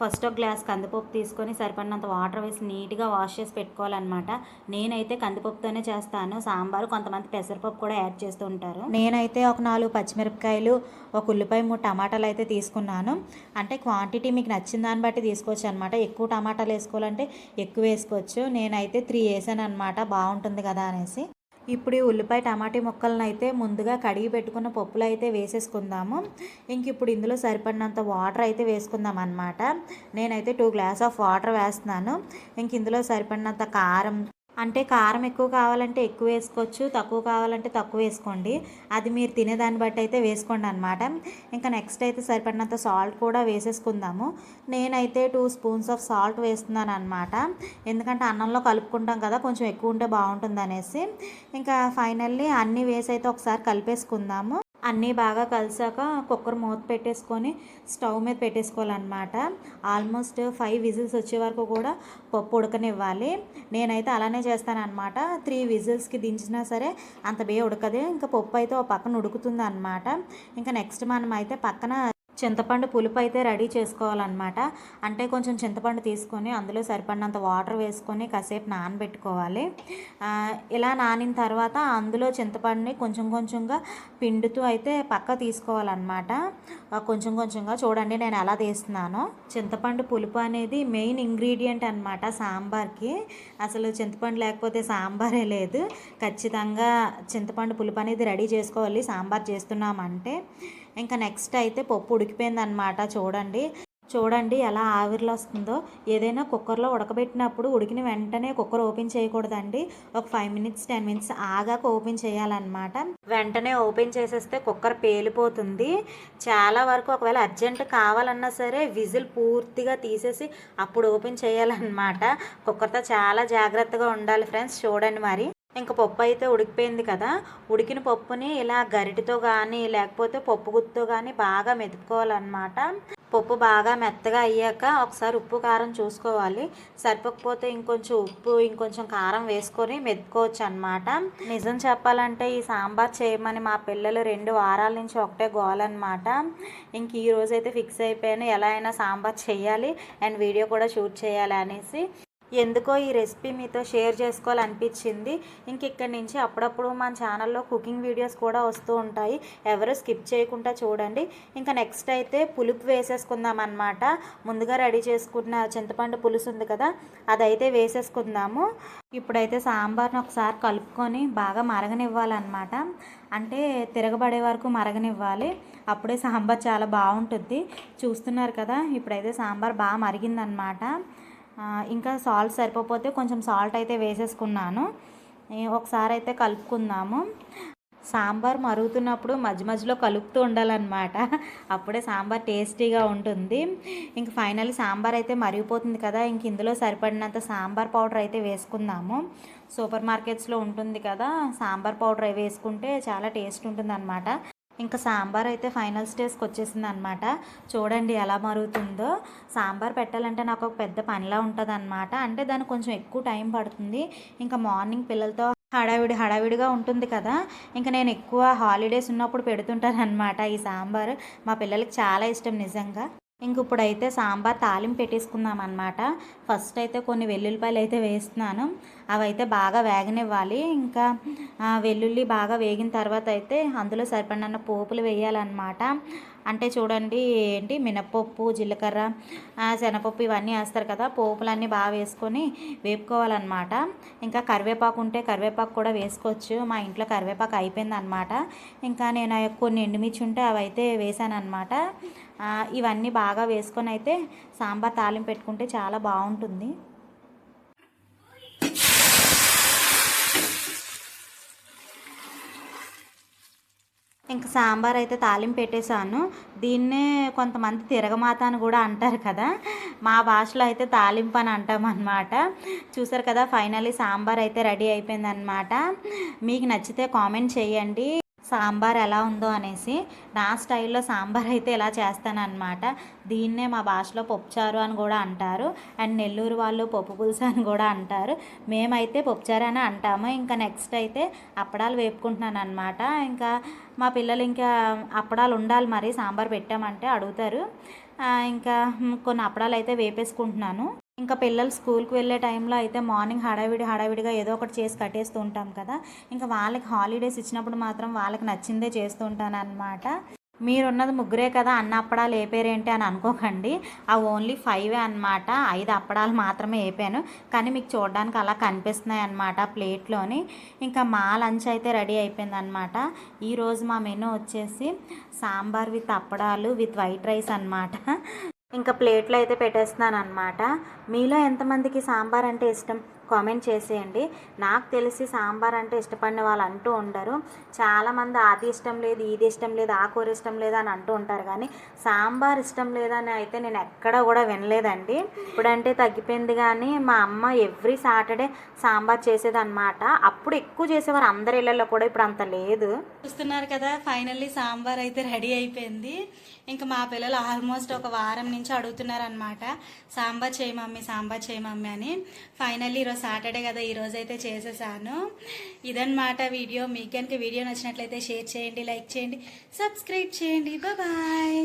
First ఒక glass కందిపప్పు తీసుకొని సరిపడినంత వాటర్ వేసి నీట్గా వాష్ చేసి పెట్టుకోవాలన్నమాట. నేనైతే కందిపప్పుతోనే చేస్తాను. సాంబారు కొంతమంది పెసరపప్పు కూడా యాడ్ చేస్తూ ఉంటారు. నేనైతే ఒక నాలుగు పచ్చిమిరపకాయలు ఒక ఉల్లిపాయ మూడు టమాటాలు అయితే తీసుకున్నాను. అంటే క్వాంటిటీ మీకు నచ్చిన దాన్ని బట్టి తీసుకోవచ్చు అనమాట ఎక్కువ టమాటాలు వేసుకోవాలంటే ఎక్కువ వేసుకోవచ్చు. నేనైతే త్రీ వేసాను అనమాట బాగుంటుంది కదా అనేసి. ఇప్పుడు ఈ ఉల్లిపాయ టమాటీ ముక్కలను అయితే ముందుగా కడిగి పెట్టుకున్న పప్పులు అయితే వేసేసుకుందాము. ఇంక ఇప్పుడు ఇందులో సరిపడినంత వాటర్ అయితే వేసుకుందాం అనమాట నేనైతే టూ గ్లాస్ ఆఫ్ వాటర్ వేస్తున్నాను. ఇంక ఇందులో సరిపడినంత కారం అంటే కారం ఎక్కువ కావాలంటే ఎక్కువ వేసుకోవచ్చు తక్కువ కావాలంటే తక్కువ వేసుకోండి. అది మీరు తినేదాన్ని బట్టి అయితే వేసుకోండి అనమాట ఇంకా నెక్స్ట్ అయితే సరిపడినంత సాల్ట్ కూడా వేసేసుకుందాము. నేనైతే టూ స్పూన్స్ ఆఫ్ సాల్ట్ వేస్తున్నాను అనమాట ఎందుకంటే అన్నంలో కలుపుకుంటాం కదా కొంచెం ఎక్కువ ఉంటే బాగుంటుంది అనేసి. ఇంకా ఫైనల్లీ అన్నీ వేసి అయితే ఒకసారి కలిపేసుకుందాము. అన్నీ బాగా కలిసాక కుక్కర్ మూత పెట్టేసుకొని స్టవ్ మీద పెట్టేసుకోవాలన్నమాట. ఆల్మోస్ట్ ఫైవ్ విజిల్స్ వచ్చే వరకు కూడా పప్పు ఉడకనివ్వాలి. నేనైతే అలానే చేస్తానన్నమాట. త్రీ విజిల్స్కి దించినా సరే అంత బే ఉడకదు. ఇంకా పప్పు అయితే ఒక పక్కన ఉడుకుతుంది అనమాట ఇంకా నెక్స్ట్ మనం అయితే పక్కన చింతపండు పులుపు అయితే రెడీ చేసుకోవాలన్నమాట. అంటే కొంచెం చింతపండు తీసుకొని అందులో సరిపడినంత వాటర్ వేసుకొని కాసేపు నానబెట్టుకోవాలి. ఇలా నానిన తర్వాత అందులో చింతపండుని కొంచెం కొంచెంగా పిండుతూ అయితే పక్క తీసుకోవాలన్నమాట. కొంచెం కొంచెంగా చూడండి నేను ఎలా తీస్తున్నానో. చింతపండు పులుపు అనేది మెయిన్ ఇంగ్రీడియంట్ అనమాట సాంబార్కి. అసలు చింతపండు లేకపోతే సాంబారే లేదు. ఖచ్చితంగా చింతపండు పులుపు అనేది రెడీ చేసుకోవాలి. సాంబార్ చేస్తున్నామంటే. ఇంకా నెక్స్ట్ అయితే పప్పు ఉడికిపోయిందనమాట చూడండి. చూడండి ఎలా ఆవిరిలో వస్తుందో. ఏదైనా కుక్కర్లో ఉడకబెట్టినప్పుడు ఉడికిన వెంటనే కుక్కర్ ఓపెన్ చేయకూడదండి. ఒక ఫైవ్ మినిట్స్ టెన్ మినిట్స్ ఆగాక ఓపెన్ చేయాలన్నమాట. వెంటనే ఓపెన్ చేసేస్తే కుక్కర్ పేలిపోతుంది. చాలా వరకు ఒకవేళ అర్జెంట్ కావాలన్నా సరే విజిల్ పూర్తిగా తీసేసి అప్పుడు ఓపెన్ చేయాలన్నమాట. కుక్కర్తో చాలా జాగ్రత్తగా ఉండాలి ఫ్రెండ్స్. చూడండి మరి. ఇంకా పప్పు అయితే ఉడికిపోయింది కదా. ఉడికిన పప్పుని ఇలా గరిటితో కానీ లేకపోతే పప్పు గుత్తుతో కానీ బాగా మెతుక్కోవాలన్నమాట పప్పు బాగా మెత్తగా అయ్యాక ఒకసారి ఉప్పు కారం చూసుకోవాలి. సరిపోకపోతే ఇంకొంచెం ఉప్పు ఇంకొంచెం కారం వేసుకొని మెతుక్కోవచ్చు అనమాట నిజం చెప్పాలంటే ఈ సాంబార్ చేయమని మా పిల్లలు రెండు వారాల నుంచి ఒకటే గోల్ అనమాట ఇంక ఈ రోజైతే అయితే ఫిక్స్ అయిపోయాను ఎలా అయినా సాంబార్ చేయాలి అండ్ వీడియో కూడా షూట్ చేయాలి అనేసి. ఎందుకో ఈ రెసిపీ మీతో షేర్ చేసుకోవాలనిపించింది. ఇంక ఇక్కడి నుంచి అప్పుడప్పుడు మన ఛానల్లో కుకింగ్ వీడియోస్ కూడా వస్తూ ఉంటాయి. ఎవరు స్కిప్ చేయకుండా చూడండి. ఇంకా నెక్స్ట్ అయితే పులుపు వేసేసుకుందాం అనమాట ముందుగా రెడీ చేసుకున్న చింతపండు పులుసు ఉంది కదా అదైతే వేసేసుకుందాము. ఇప్పుడైతే సాంబార్ని ఒకసారి కలుపుకొని బాగా మరగనివ్వాలన్నమాట. అంటే తిరగబడే వరకు మరగనివ్వాలి. అప్పుడే సాంబార్ చాలా బాగుంటుంది. చూస్తున్నారు కదా ఇప్పుడైతే సాంబార్ బాగా మరిగిందనమాట ఇంకా సాల్ట్ సరిపోతే కొంచెం సాల్ట్ అయితే వేసేసుకున్నాను. ఒకసారి అయితే కలుపుకుందాము. సాంబార్ మరుగుతున్నప్పుడు మధ్య మధ్యలో కలుపుతూ ఉండాలన్నమాట. అప్పుడే సాంబార్ టేస్టీగా ఉంటుంది. ఇంక ఫైనల్ సాంబార్ అయితే మరిగిపోతుంది కదా ఇంక ఇందులో సరిపడినంత సాంబార్ పౌడర్ అయితే వేసుకుందాము. సూపర్ మార్కెట్స్లో ఉంటుంది కదా సాంబార్ పౌడర్ అవి వేసుకుంటే చాలా టేస్ట్ ఉంటుంది ఇంకా సాంబార్ అయితే ఫైనల్ స్టేజ్కి వచ్చేసింది అనమాట చూడండి ఎలా మరుగుతుందో సాంబార్ పెట్టాలంటే నాకు ఒక పెద్ద పనిలా ఉంటుంది అనమాట అంటే దానికి కొంచెం ఎక్కువ టైం పడుతుంది. ఇంకా మార్నింగ్ పిల్లలతో హడావిడి హడావిడిగా ఉంటుంది కదా. ఇంకా నేను ఎక్కువ హాలిడేస్ ఉన్నప్పుడు పెడుతుంటాను అనమాట ఈ సాంబార్. మా పిల్లలకి చాలా ఇష్టం నిజంగా. ఇంక ఇప్పుడైతే సాంబార్ తాలింపు పెట్టేసుకుందాం అనమాట ఫస్ట్ అయితే కొన్ని వెల్లుల్లిపాయలు అయితే వేస్తున్నాను. అవైతే బాగా వేగనివ్వాలి. ఇంకా వెల్లుల్లి బాగా వేగిన తర్వాత అయితే అందులో సరిపడిన పోపులు వేయాలన్నమాట. అంటే చూడండి ఏంటి? మినప్పప్పు జీలకర్ర శనపప్పు శనగపప్పు ఇవన్నీ వేస్తారు కదా పోపులన్నీ బాగా వేసుకొని వేపుకోవాలన్నమాట. ఇంకా కరివేపాకు ఉంటే కరివేపాకు కూడా వేసుకోవచ్చు. మా ఇంట్లో కరివేపాకు అయిపోయిందనమాట ఇంకా నేను కొన్ని ఎండుమిర్చి ఉంటే అవి అయితే వేసాను ఇవన్నీ బాగా వేసుకొని అయితే సాంబార్ తాలింపు పెట్టుకుంటే చాలా బాగుంటుంది. ఇంకా సాంబార్ అయితే తాలింపు పెట్టేశాను. దీన్నే కొంతమంది తిరగమాత అని కూడా అంటారు కదా. మా భాషలో అయితే తాలింపు అని అంటాం చూసారు కదా ఫైనల్లీ సాంబార్ అయితే రెడీ అయిపోయిందనమాట మీకు నచ్చితే కామెంట్ చేయండి. సాంబార్ ఎలా ఉందో అనేసి నా స్టైల్లో సాంబార్ అయితే ఇలా చేస్తానన్నమాట. దీన్నే మా భాషలో పప్పుచారు అని కూడా అంటారు. అండ్ నెల్లూరు వాళ్ళు పప్పు పులుసు అని కూడా అంటారు. మేమైతే పప్పుచారు అని అంటాము. ఇంకా నెక్స్ట్ అయితే అప్పడాలు వేపుకుంటున్నాను అనమాట ఇంకా మా పిల్లలు ఇంకా అప్పడాలు ఉండాలి మరి సాంబార్ పెట్టామంటే అడుగుతారు. ఇంకా కొన్ని అప్పడాలు అయితే వేపేసుకుంటున్నాను. ఇంకా పిల్లలు స్కూల్కి వెళ్ళే టైంలో అయితే మార్నింగ్ హడావిడి హడావిడిగా ఏదో ఒకటి చేసి కట్టేస్తూ ఉంటాం కదా. ఇంకా వాళ్ళకి హాలిడేస్ ఇచ్చినప్పుడు మాత్రం వాళ్ళకి నచ్చిందే చేస్తూ ఉంటాను అనమాట మీరున్నది ముగ్గురే కదా అన్న అప్పడాలు వేపారేంటి అని అనుకోకండి. ఆ ఓన్లీ ఫైవే అనమాట ఐదు అప్పడాలు మాత్రమే వేపాను కానీ మీకు చూడడానికి అలా కనిపిస్తున్నాయి అనమాట ప్లేట్లోని. ఇంకా మా లంచ్ అయితే రెడీ అయిపోయింది అనమాట ఈరోజు మా మెనూ వచ్చేసి సాంబార్ విత్ అప్పడాలు విత్ వైట్ రైస్ అనమాట ఇంకా ప్లేట్లో అయితే పెట్టేస్తున్నాను అనమాట మీలో ఎంతమందికి సాంబార్ అంటే ఇష్టం? కామెంట్ చేసేయండి. నాకు తెలిసి సాంబార్ అంటే ఇష్టపడిన వాళ్ళు అంటూ ఉండరు. చాలామంది అది ఇష్టం లేదు ఇది ఇష్టం లేదు ఆ కూర ఇష్టం లేదు అని అంటూ ఉంటారు. కానీ సాంబార్ ఇష్టం లేదని అయితే నేను ఎక్కడ కూడా వినలేదండి. ఇప్పుడంటే తగ్గిపోయింది కానీ మా అమ్మ ఎవ్రీ సాటర్డే సాంబార్ చేసేదన్నమాట. అప్పుడు ఎక్కువ చేసేవారు. అందరి ఇళ్ళల్లో కూడా ఇప్పుడు అంత లేదు. చూస్తున్నారు కదా ఫైనల్లీ సాంబార్ అయితే రెడీ అయిపోయింది. ఇంకా మా పిల్లలు ఆల్మోస్ట్ ఒక వారం నుంచి అడుగుతున్నారు అనమాట సాంబార్ చేయి మమ్మీ సాంబార్ చేయి మమ్మీ అని. ఫైనల్లీ ఈరోజు సాటర్డే కదా ఈరోజు అయితే చేసేసాను. ఇదన్నమాట వీడియో. మీకు కనుక వీడియో నచ్చినట్లయితే షేర్ చేయండి లైక్ చేయండి సబ్స్క్రైబ్ చేయండి. బాయ్.